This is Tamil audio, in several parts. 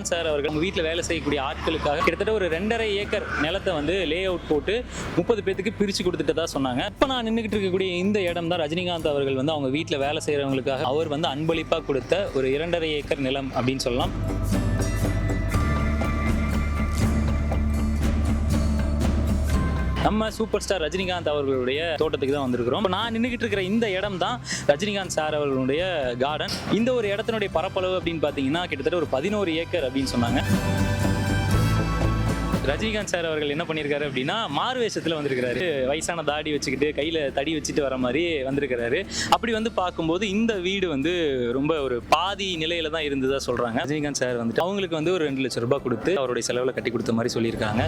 ரஜினிகாந்த் சார் அவர்கள். அவங்க வீட்டில் வேலை செய்யக்கூடிய ஆட்களுக்காக கிட்டத்தட்ட ஒரு ரெண்டரை ஏக்கர் நிலத்தை வந்து லே அவுட் போட்டு முப்பது பேத்துக்கு பிரித்து கொடுத்துட்டதா சொன்னாங்க. இப்போ நான் நின்றுக்கிட்டு இருக்கக்கூடிய இந்த இடம் தான் ரஜினிகாந்த் அவர்கள் வந்து அவங்க வீட்டில் வேலை செய்கிறவங்களுக்காக அவர் வந்து அன்பளிப்பாக கொடுத்த ஒரு இரண்டரை ஏக்கர் நிலம் அப்படின்னு சொல்லலாம். நம்ம சூப்பர் ஸ்டார் ரஜினிகாந்த் அவர்களுடைய தோட்டத்துக்கு தான் வந்திருக்கிறோம். நான் நின்றுக்கிட்டு இருக்கிற இந்த இடம் தான் ரஜினிகாந்த் சார் அவர்களுடைய கார்டன் இந்த ஒரு இடத்தினுடைய பரப்பளவு அப்படின்னு பார்த்தீங்கன்னா கிட்டத்தட்ட ஒரு பதினோரு ஏக்கர் அப்படின்னு சொன்னாங்க. ரஜினிகாந்த் சார் அவர்கள் என்ன பண்ணியிருக்காரு அப்படின்னா மாறு வேஷத்தில் வந்திருக்கிறாரு. வயசான தாடி வச்சுக்கிட்டு கையில் தடி வச்சுட்டு வர மாதிரி வந்திருக்கிறாரு. அப்படி வந்து பார்க்கும்போது இந்த வீடு வந்து ரொம்ப ஒரு பாதி நிலையில தான் இருந்ததா சொல்கிறாங்க ரஜினிகாந்த் சார் வந்துட்டு அவங்களுக்கு வந்து ஒரு ரெண்டு லட்ச ரூபாய் கொடுத்து அவருடைய செலவில் கட்டி கொடுத்த மாதிரி சொல்லியிருக்காங்க.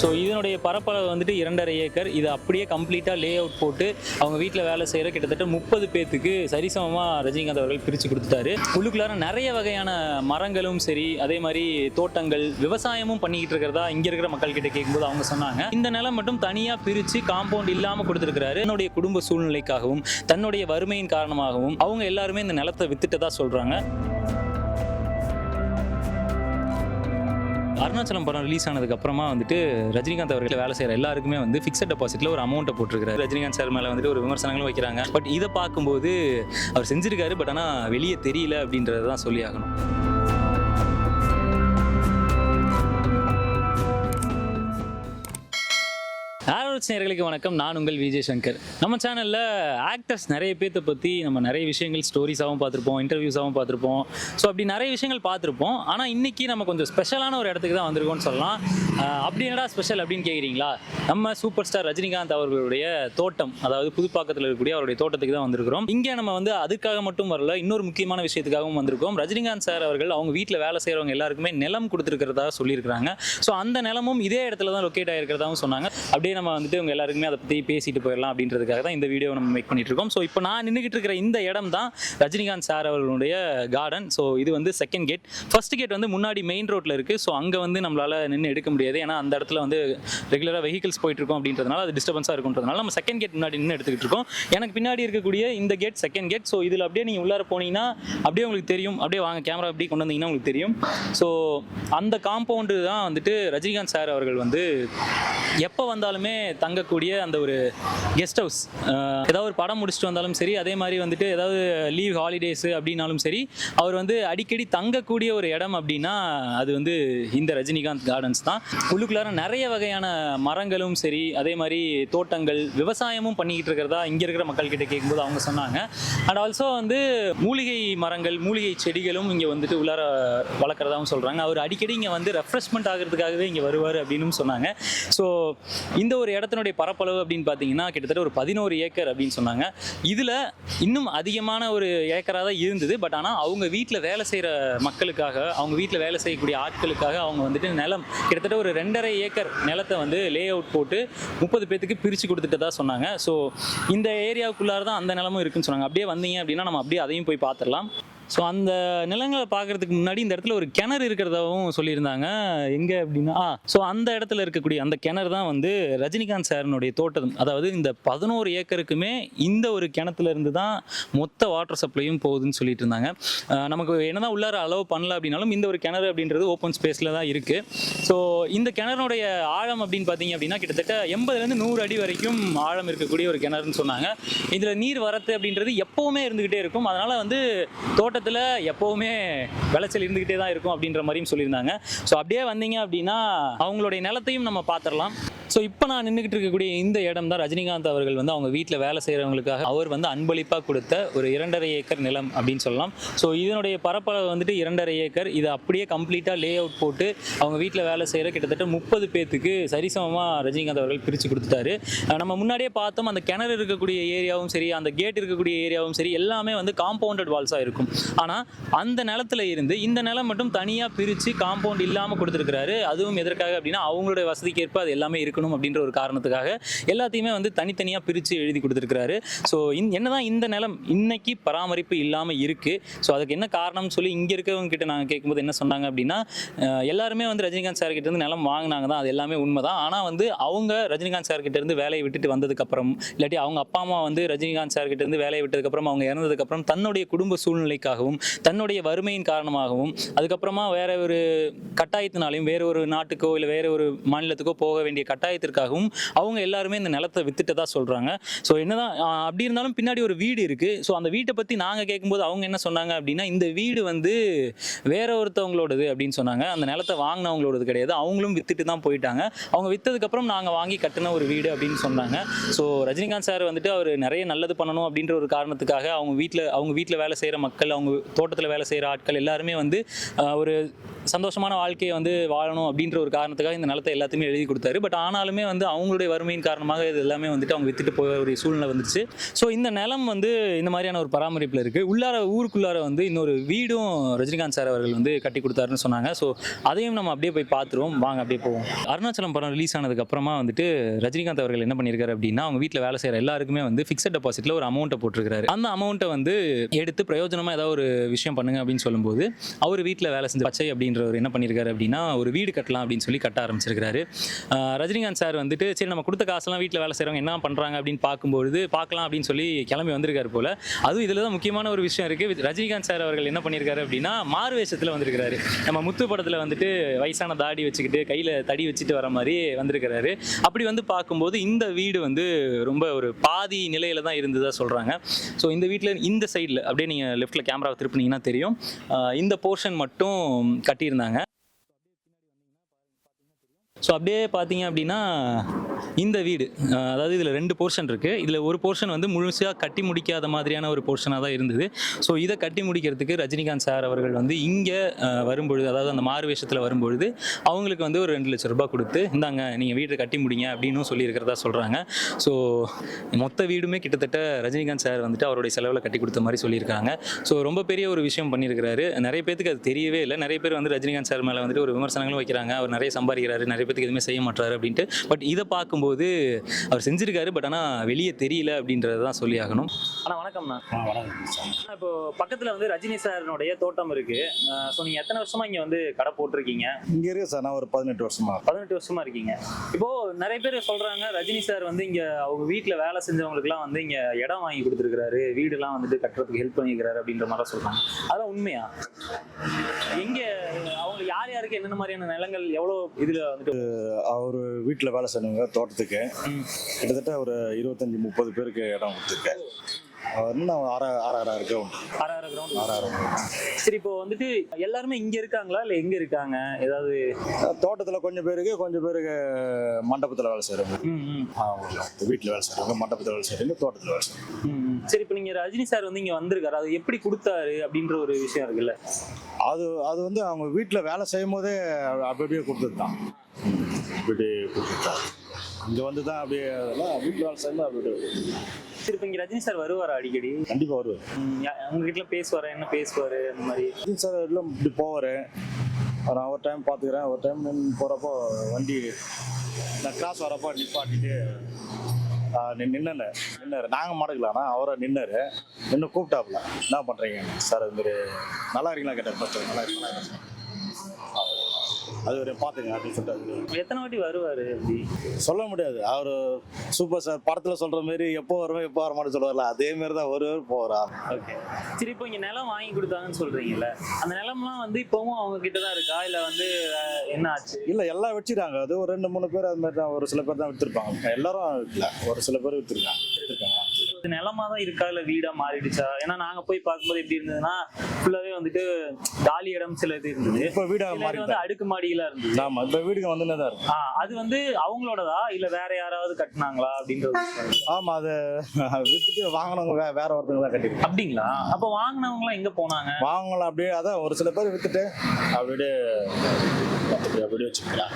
ஸோ இதனுடைய பரப்பளவு வந்துட்டு இரண்டரை ஏக்கர். இது அப்படியே கம்ப்ளீட்டாக லே அவுட் போட்டு அவங்க வீட்டில் வேலை செய்கிற கிட்டத்தட்ட முப்பது பேத்துக்கு சரிசமமாக ரஜினிகாந்த் அவர்கள் பிரித்து கொடுத்துட்டாரு. உள்ளுக்குள்ளார நிறைய வகையான மரங்களும் சரி அதே மாதிரி தோட்டங்கள் விவசாயமும் பண்ணிக்கிட்டு இருக்கிறதா இங்கே இருக்கிற மக்கள் கிட்ட கேட்கும்போது அவங்க சொன்னாங்க. இந்த நிலம் மட்டும் தனியாக பிரித்து காம்பவுண்ட் இல்லாமல் கொடுத்துருக்கிறாரு. என்னுடைய குடும்ப சூழ்நிலைக்காகவும் தன்னுடைய வறுமையின் காரணமாகவும் அவங்க எல்லாருமே இந்த நிலத்தை வித்துட்டதா சொல்கிறாங்க அருணாச்சலம் படம் ரிலீஸ் ஆனதுக்கு அப்புறமா வந்துட்டு ரஜினிகாந்த் அவர்கள் வேலை செய்கிற எல்லாருக்குமே வந்து ஃபிக்ஸட் டெபாசிட்ல ஒரு அமௌண்ட்டை போட்டிருக்காரு ரஜினிகாந்த் சார் மேலே வந்துட்டு ஒரு விமர்சனங்களும் வைக்கிறாங்க. பட் இதை பார்க்கும்போது அவர் செஞ்சிருக்காரு பட் ஆனால் வெளியே தெரியல அப்படின்றத தான் சொல்லி ஆகணும். ஆரோட்ஸ் நேர்களுக்கு வணக்கம். நான் உங்கள் விஜய் சங்கர். நம்ம சேனலில் ஆக்டர்ஸ் நிறைய பேர்த்த பற்றி நம்ம நிறைய விஷயங்கள் ஸ்டோரிஸாகவும் பார்த்துருப்போம் இன்டர்வியூஸாகவும் பார்த்துருப்போம். ஸோ அப்படி நிறைய விஷயங்கள் பார்த்துருப்போம். ஆனால் இன்னைக்கு நம்ம கொஞ்சம் ஸ்பெஷலான ஒரு இடத்துக்கு தான் வந்திருக்கோம்னு சொல்லலாம். அப்படி என்னடா ஸ்பெஷல் அப்படின்னு கேட்குறீங்களா நம்ம சூப்பர் ஸ்டார் ரஜினிகாந்த் அவர்களுடைய தோட்டம் அதாவது புதுப்பாக்கத்தில் இருக்கக்கூடிய அவருடைய தோட்டத்துக்கு தான் வந்திருக்கிறோம். இங்கே நம்ம வந்து அதுக்காக மட்டும் வரல இன்னொரு முக்கியமான விஷயத்துக்காகவும் வந்திருக்கோம். ரஜினிகாந்த் சார் அவர்கள் அவங்க வீட்டில் வேலை செய்கிறவங்க எல்லாருக்குமே நிலம் கொடுத்துருக்கிறதா சொல்லியிருக்கிறாங்க. ஸோ அந்த நிலமும் இதே இடத்துல தான் லொக்கேட் ஆகிருக்கிறதாவும் சொன்னாங்க. அப்படியே நம்ம வந்துட்டு இவங்க எல்லாருக்குமே அதை பற்றி பேசிட்டு போயிடலாம் அப்படின்றதுக்காக தான் இந்த வீடியோ நம்ம மேக் பண்ணிட்டு இருக்கோம். ஸோ இப்போ நான் நின்றுக்கிட்டு இருக்கிற இந்த இடம் தான் ரஜினிகாந்த் சார் அவர்களுடைய கார்டன் ஸோ இது வந்து செகண்ட் கேட் ஃபர்ஸ்ட் கேட் வந்து முன்னாடி மெயின் ரோட்டில் இருக்குது ஸோ அங்கே வந்து நம்மளால் நின்று எடுக்க முடியாது. ஏன்னா அந்த இடத்துல வந்து ரெகுலராக வெஹிக்கிள்ஸ் போயிட்டு இருக்கோம் அப்படின்றதுனால அது டிஸ்டர்பன்ஸாக இருக்குன்றதுனால நம்ம செகண்ட் கேட் முன்னாடி நின்று எடுத்துக்கிட்டு இருக்கோம். எனக்கு பின்னாடி இருக்கக்கூடிய இந்த கேட் செகண்ட் கேட் ஸோ இதில் அப்படியே நீங்கள் உள்ளார போனீங்கன்னா அப்படியே உங்களுக்கு தெரியும். அப்படியே வாங்க கேமரா அப்படியே கொண்டு வந்தீங்கன்னா உங்களுக்கு தெரியும். ஸோ அந்த காம்பவுண்டு தான் வந்துட்டு ரஜினிகாந்த் சார் அவர்கள் வந்து எப்போ வந்தாலுமே தங்கக்கூடிய அந்த ஒரு கெஸ்ட் ஹவுஸ் ஏதாவது ஒரு படம் முடிச்சுட்டு வந்தாலும் சரி அதே மாதிரி வந்துட்டு ஏதாவது லீவ் ஹாலிடேஸ் அப்படின்னாலும் சரி அவர் வந்து அடிக்கடி தங்கக்கூடிய ஒரு இடம் அப்படின்னா அது வந்து இந்த ரஜினிகாந்த் கார்டன்ஸ் தான். உள்ளுக்குள்ளார நிறைய வகையான மரங்களும் சரி அதே மாதிரி தோட்டங்கள் விவசாயமும் பண்ணிக்கிட்டு இருக்கிறதா இங்கே இருக்கிற மக்கள் கிட்ட கேட்கும்போது அவங்க சொன்னாங்க. அண்ட் ஆல்சோ வந்து மூலிகை மரங்கள் மூலிகை செடிகளும் இங்கே வந்துட்டு உள்ளார வளர்க்குறதாகவும் சொல்கிறாங்க அவர் அடிக்கடி இங்கே வந்து ரெஃப்ரெஷ்மெண்ட் ஆகிறதுக்காகவே இங்கே வருவார் அப்படின்னு சொன்னாங்க. ஸோ இந்த ஒரு இடம் இடத்தினுடைய பரப்பளவு அப்படின்னு பார்த்தீங்கன்னா கிட்டத்தட்ட ஒரு பதினோரு ஏக்கர் அப்படின்னு சொன்னாங்க. இதில் இன்னும் அதிகமான ஒரு ஏக்கராக தான் இருந்தது. பட் ஆனால் அவங்க வீட்டில் வேலை செய்கிற மக்களுக்காக அவங்க வீட்டில் வேலை செய்யக்கூடிய ஆட்களுக்காக அவங்க வந்துட்டு நிலம் கிட்டத்தட்ட ஒரு ரெண்டரை ஏக்கர் நிலத்தை வந்து லே அவுட் போட்டு முப்பது பேத்துக்கு பிரித்து கொடுத்துட்டதா சொன்னாங்க. ஸோ இந்த ஏரியாவுக்குள்ளார தான் அந்த நிலமும் இருக்குன்னு சொன்னாங்க. அப்படியே வந்தீங்க அப்படின்னா நம்ம அப்படியே அதையும் போய் பார்த்துடலாம். ஸோ அந்த நிலங்களை பார்க்கறதுக்கு முன்னாடி இந்த இடத்துல ஒரு கிணறு இருக்கிறதாவும் சொல்லியிருந்தாங்க. எங்கே அப்படின்னா ஸோ அந்த இடத்துல இருக்கக்கூடிய அந்த கிணறு தான் வந்து ரஜினிகாந்த் சாரனுடைய தோட்டம். அதாவது இந்த பதினோரு ஏக்கருக்குமே இந்த ஒரு கிணத்துல இருந்து தான் மொத்த வாட்டர் சப்ளையும் போகுதுன்னு சொல்லிட்டு இருந்தாங்க நமக்கு என்னதான் உள்ளார அளவு பண்ணல அப்படின்னாலும் இந்த ஒரு கிணறு அப்படின்றது ஓப்பன் ஸ்பேஸில் தான் இருக்குது ஸோ இந்த கிணறுனுடைய ஆழம் அப்படின்னு பார்த்தீங்க அப்படின்னா கிட்டத்தட்ட எண்பதுலேருந்து நூறு அடி வரைக்கும் ஆழம் இருக்கக்கூடிய ஒரு கிணறுன்னு சொன்னாங்க. இதில் நீர் வரத்து அப்படின்றது எப்போவுமே இருந்துக்கிட்டே இருக்கும். அதனால் வந்து தோட்டத்தில் எப்போவுமே விளைச்சல் இருந்துக்கிட்டே தான் இருக்கும் அப்படின்ற மாதிரியும் சொல்லியிருந்தாங்க. ஸோ அப்படியே வந்தீங்க அப்படின்னா அவங்களுடைய நிலத்தையும் நம்ம பார்த்துடலாம். ஸோ இப்போ நான் நின்றுக்கிட்டு இருக்கக்கூடிய இந்த இடம் தான் ரஜினிகாந்த் அவர்கள் வந்து அவங்க வீட்டில் வேலை செய்கிறவங்களுக்காக அவர் வந்து அன்பளிப்பாக கொடுத்த ஒரு இரண்டரை ஏக்கர் நிலம் அப்படின்னு சொல்லலாம். ஸோ இதனுடைய பரப்பளவு வந்துட்டு இரண்டரை ஏக்கர். இதை அப்படியே கம்ப்ளீட்டாக லே அவுட் போட்டு அவங்க வீட்டில் வேலை செய்கிற கிட்டத்தட்ட முப்பது பேத்துக்கு சரிசமமாக ரஜினிகாந்த் அவர்கள் பிரித்து கொடுத்துட்டாரு. நம்ம முன்னாடியே பார்த்தோம் அந்த கிணறு இருக்கக்கூடிய ஏரியாவும் சரி அந்த கேட் இருக்கக்கூடிய ஏரியாவும் சரி எல்லாமே வந்து காம்பவுண்டட் வால்ஸாக இருக்கும். ஆனால் அந்த நிலத்துல இருந்து இந்த நிலம் மட்டும் தனியாக பிரித்து காம்பவுண்ட் இல்லாமல் கொடுத்துருக்குறாரு. அதுவும் எதற்காக அப்படின்னா அவங்களுடைய வசதிக்கு ஏற்ப அது எல்லாமே இருக்கணும். இருக்கணும் அப்படின்ற ஒரு காரணத்துக்காக எல்லாத்தையுமே வந்து தனித்தனியாக பிரித்து எழுதி கொடுத்துருக்கிறாரு. ஸோ இந் என்னதான் இந்த நிலம் இன்னைக்கு பராமரிப்பு இல்லாமல் இருக்குது ஸோ அதுக்கு என்ன காரணம்னு சொல்லி இங்கே இருக்கவங்க கிட்ட நாங்கள் கேட்கும்போது என்ன சொன்னாங்க அப்படின்னா எல்லாருமே வந்து ரஜினிகாந்த் சார் கிட்ட இருந்து நிலம் வாங்கினாங்க தான் அது எல்லாமே உண்மை தான் ஆனால் வந்து அவங்க ரஜினிகாந்த் சார் கிட்ட இருந்து வேலையை விட்டுட்டு வந்ததுக்கப்புறம் இல்லாட்டி அவங்க அப்பா அம்மா வந்து ரஜினிகாந்த் சார் கிட்ட இருந்து வேலையை விட்டதுக்கப்புறம் அவங்க இறந்ததுக்கப்புறம் தன்னுடைய குடும்ப சூழ்நிலைக்காகவும் தன்னுடைய வறுமையின் காரணமாகவும் அதுக்கப்புறமா வேற ஒரு கட்டாயத்தினாலையும் வேற ஒரு நாட்டுக்கோ இல்லை வேற ஒரு மாநிலத்துக்கோ போக வேண்டிய கட்டாயத்திற்காகவும் அவங்க எல்லாருமே இந்த நிலத்தை வித்துட்டதா சொல்றாங்க. ஸோ என்னதான் அப்படி இருந்தாலும் பின்னாடி ஒரு வீடு இருக்கு. ஸோ அந்த வீட்டை பத்தி நாங்க கேட்கும்போது அவங்க என்ன சொன்னாங்க அப்படின்னா இந்த வீடு வந்து வேற ஒருத்தவங்களோடது அப்படின்னு சொன்னாங்க. அந்த நிலத்தை வாங்கினவங்களோடது கிடையாது. அவங்களும் வித்துட்டு தான் போயிட்டாங்க. அவங்க வித்ததுக்கப்புறம் நாங்கள் வாங்கி கட்டின ஒரு வீடு அப்படின்னு சொன்னாங்க. ஸோ ரஜினிகாந்த் சார் வந்துட்டு அவர் நிறைய நல்லது பண்ணணும் அப்படின்ற ஒரு காரணத்துக்காக அவங்க வீட்டில் அவங்க வீட்டில் வேலை செய்கிற மக்கள் அவங்க தோட்டத்தில் வேலை செய்கிற ஆட்கள் எல்லாருமே வந்து ஒரு சந்தோஷமான வாழ்க்கையை வந்து வாழணும் அப்படின்ற ஒரு காரணத்துக்காக இந்த நிலத்தை எல்லாத்தையுமே எழுதி கொடுத்தாரு. பட் ஆனாலுமே வந்து அவங்களுடைய வறுமையின் காரணமாக இது எல்லாமே வந்துட்டு அவங்க வித்துட்டு போக ஒரு சூழ்நிலை வந்துச்சு ஸோ இந்த நிலம் வந்து இந்த மாதிரியான ஒரு பராமரிப்பில் இருக்குது உள்ளார ஊருக்குள்ளார வந்து இன்னொரு வீடும் ரஜினிகாந்த் சார் அவர்கள் வந்து கட்டி கொடுத்தாருன்னு சொன்னாங்க. ஸோ அதையும் நம்ம அப்படியே போய் பார்த்துருவோம். வாங்க அப்படியே போவோம். அருணாச்சலம் படம் ரிலீஸ் ஆனதுக்கு அப்புறமா வந்துட்டு ரஜினிகாந்த் அவர்கள் என்ன பண்ணியிருக்காரு அப்படின்னா அவங்க வீட்டில் வேலை செய்கிற எல்லாருக்குமே வந்து ஃபிக்ஸட் டெபாசிட்டில் ஒரு அமௌண்ட்டை போட்டிருக்காரு அந்த அமௌண்ட்டை வந்து எடுத்து பிரயோஜனமாக ஏதாவது ஒரு விஷயம் பண்ணுங்க அப்படின்னு சொல்லும்போது அவர் வீட்டில் வேலை செஞ்ச பச்சை அப்படின்றவர் என்ன பண்ணியிருக்காரு அப்படின்னா ஒரு வீடு கட்டலாம் அப்படின்னு சொல்லி கட்ட ஆரம்பிச்சிருக்காரு ரஜினிகாந்த் ரஜினிகாந்த் சார் வந்துட்டு சரி நம்ம கொடுத்த காசெல்லாம் வீட்டில் வேலை செய்கிறவங்க என்ன பண்ணுறாங்க அப்படின்னு பார்க்கும்போது பார்க்கலாம் அப்படின்னு சொல்லி கிளம்பி வந்திருக்காரு போல. அதுவும் இதில் தான் முக்கியமான ஒரு விஷயம் இருக்குது ரஜினிகாந்த் சார் அவர்கள் என்ன பண்ணியிருக்காரு அப்படின்னா மாறு வேஷத்தில் நம்ம முத்து படத்தில் வந்துட்டு வயசான தாடி வச்சுக்கிட்டு கையில் தடி வச்சுட்டு வர மாதிரி வந்திருக்கிறாரு. அப்படி வந்து பார்க்கும்போது இந்த வீடு வந்து ரொம்ப ஒரு பாதி நிலையில தான் இருந்ததாக சொல்கிறாங்க ஸோ இந்த வீட்டில் இந்த சைடில் அப்படியே நீங்கள் லெஃப்ட்டில் கேமராவை திருப்பினீங்கன்னா தெரியும். இந்த போர்ஷன் மட்டும் கட்டியிருந்தாங்க. ஸோ அப்படியே பார்த்தீங்க அப்படின்னா இந்த வீடு அதாவது இதில் ரெண்டு போர்ஷன் இருக்குது இதில் ஒரு போர்ஷன் வந்து முழுசாக கட்டி முடிக்காத மாதிரியான ஒரு போர்ஷனாக தான் இருந்தது. ஸோ இதை கட்டி முடிக்கிறதுக்கு ரஜினிகாந்த் சார் அவர்கள் வந்து இங்கே வரும்பொழுது அதாவது அந்த மாறு வேஷத்தில் வரும்பொழுது அவங்களுக்கு வந்து ஒரு ரெண்டு லட்ச ரூபாய் கொடுத்து இந்தாங்க நீங்கள் வீட்டை கட்டி முடிங்க அப்படின்னும் சொல்லியிருக்கிறதா சொல்கிறாங்க ஸோ மொத்த வீடுமே கிட்டத்தட்ட ரஜினிகாந்த் சார் வந்துட்டு அவருடைய செலவில் கட்டி கொடுத்த மாதிரி சொல்லியிருக்காங்க. ஸோ ரொம்ப பெரிய ஒரு விஷயம் பண்ணியிருக்கிறாரு. நிறைய பேருக்கு அது தெரியவே இல்லை. நிறைய பேர் வந்து ரஜினிகாந்த் சார் மேலே வந்துட்டு ஒரு விமர்சனங்களும் வைக்கிறாங்க. அவர் நிறைய சம்பாதிக்கிறாரு நிறைய பேத்துக்கு எதுவுமே செய்ய மாட்டாரு அப்படின்ட்டு. பட் இதை பார்க்கும்போது அவர் செஞ்சிருக்காரு பட் ஆனால் வெளியே தெரியல அப்படின்றத தான் சொல்லி ஆகணும். ஆனால் வணக்கம்ண்ணா. இப்போ பக்கத்தில் வந்து ரஜினி சாரினுடைய தோட்டம் இருக்கு. ஸோ நீங்கள் எத்தனை வருஷமா இங்கே வந்து கடை போட்டிருக்கீங்க? இங்கே இருக்கு சார் நான் ஒரு பதினெட்டு வருஷமா. பதினெட்டு வருஷமா இருக்கீங்க. இப்போ நிறைய பேர் சொல்றாங்க ரஜினி சார் வந்து இங்க அவங்க வீட்ல வேலை செஞ்சவங்களுக்குலாம் வந்து இங்க இடம் வாங்கி கொடுத்துருக்காரு வீடுலாம் வந்துட்டு கட்டுறதுக்கு ஹெல்ப் பண்ணியிருக்காரு அப்படின்ற மாதிரி சொல்றாங்க. அதெல்லாம் உண்மையா? யாருக்கு என்னென்ன மாதிரியான நிலங்கள் எவ்வளோ இதுல வந்துட்டு அவர் வீட்டில் வேலை செய்யணுங்க தோட்டத்துக்கு. கிட்டத்தட்ட ஒரு இருபத்தஞ்சி முப்பது பேருக்கு இடம் கொடுத்துருக்கேன் சரி இப்போ வந்துட்டு எல்லாருமே இங்க இருக்காங்களா? இல்ல எங்க இருக்காங்க? ஏதாவது தோட்டத்தில் கொஞ்சம் பேருக்கு கொஞ்சம் பேருக்கு மண்டபத்தில் வேலை ம், வீட்டில் வேலை செய்கிறவங்க மண்டபத்தில் வேலை செய்கிறவங்க தோட்டத்தில் வேலை ம். சரி இப்போ நீங்க ரஜினி சார் வந்து இங்க வந்திருக்காரு. அது எப்படி கொடுத்தாரு அப்படின்ற ஒரு விஷயம் இருக்குல்ல? அது அது வந்து அவங்க வீட்டில் வேலை செய்யும் போதே அப்படி அப்படியே கொடுத்தது தான் இப்படி கொடுத்துட்டாங்க இங்கே வந்து தான் அப்படியே அதெல்லாம் வீட்டில் வேலை செய்யும்போது அப்படி இப்போ இங்க ரஜினி சார் வருவாரா அடிக்கடி? கண்டிப்பாக வருவார். உங்ககிட்ட பேசுவாரா? என்ன பேசுவாரு அந்த மாதிரி? ரஜினி சார் எல்லாம் இப்படி போவார். நான் ஒரு டைம் பார்த்துக்கிறேன் ஒரு டைம் போகிறப்போ வண்டி நான் கிராஸ் வரப்போ நிப்பாட்டிட்டு நின்னாரு. நாங்கள் மடக்கலாம்னா அவரை நின்னாரு. நின்று கூப்பிட்டாப்புல. என்ன பண்ணுறீங்க சார் இது மாதிரி நல்லா இருக்கீங்களா? கேட்டார் ஃபஸ்ட்டு நல்லா இருக்கீங்களா. அது ஒரு பார்த்துங்க அப்படின்னு சொல்லிட்டு எத்தனை வாட்டி வருவாரு அப்படி? சொல்ல முடியாது. அவர் சூப்பர் சார் படத்தில் சொல்கிற மாதிரி எப்போ வருவேன் எப்போ வர மாட்டேன்னு சொல்லுவார்ல அதே மாதிரி தான் வருவார் போகிறா ஓகே சரி இப்போ இங்க நிலம் வாங்கி கொடுத்தாங்கன்னு சொல்றீங்கல்ல அந்த நிலம்லாம் வந்து இப்பவும் அவங்க கிட்ட தான் இருக்கா? இல்ல வந்து என்ன ஆச்சு? இல்லை எல்லாம் வச்சுட்டாங்க அது ஒரு ரெண்டு மூணு பேர் அது மாதிரி தான் ஒரு சில பேர் தான் விற்றுருப்பாங்க எல்லாரும் இல்லை ஒரு சில பேர் விற்றுருக்காங்க விற்றுருக்காங்க இது நிலமா தான் இருக்கா இல்ல வீடா மாறிடுச்சா? ஏன்னா நாங்க போய் பார்க்கும்போது எப்படி இருந்ததுன்னா ஃபுல்லாவே வந்துட்டு காலி இடம் சில இது இருந்தது. இப்போ சில இது வந்து அடுக்கு மாடியில இருந்தது. ஆமாம் இப்போ வீடுங்க வந்துனே தான் இருக்கும் ஆ அது வந்து அவங்களோடதா? இல்ல வேற யாராவது கட்டினாங்களா அப்படின்ற ஒரு விஷயம் இருக்கு. ஆமாம் அதை விற்றுட்டு வாங்கினவங்க வேற ஒருத்தவங்க தான் கட்டிருக்காங்க அப்படிங்களா? அப்ப வாங்கினவங்க எல்லாம் எங்க போனாங்க? வாங்கலாம் அப்படியே அதான் ஒரு சில பேர் விற்றுட்டு அப்படியே அப்படியே வச்சுக்கலாம்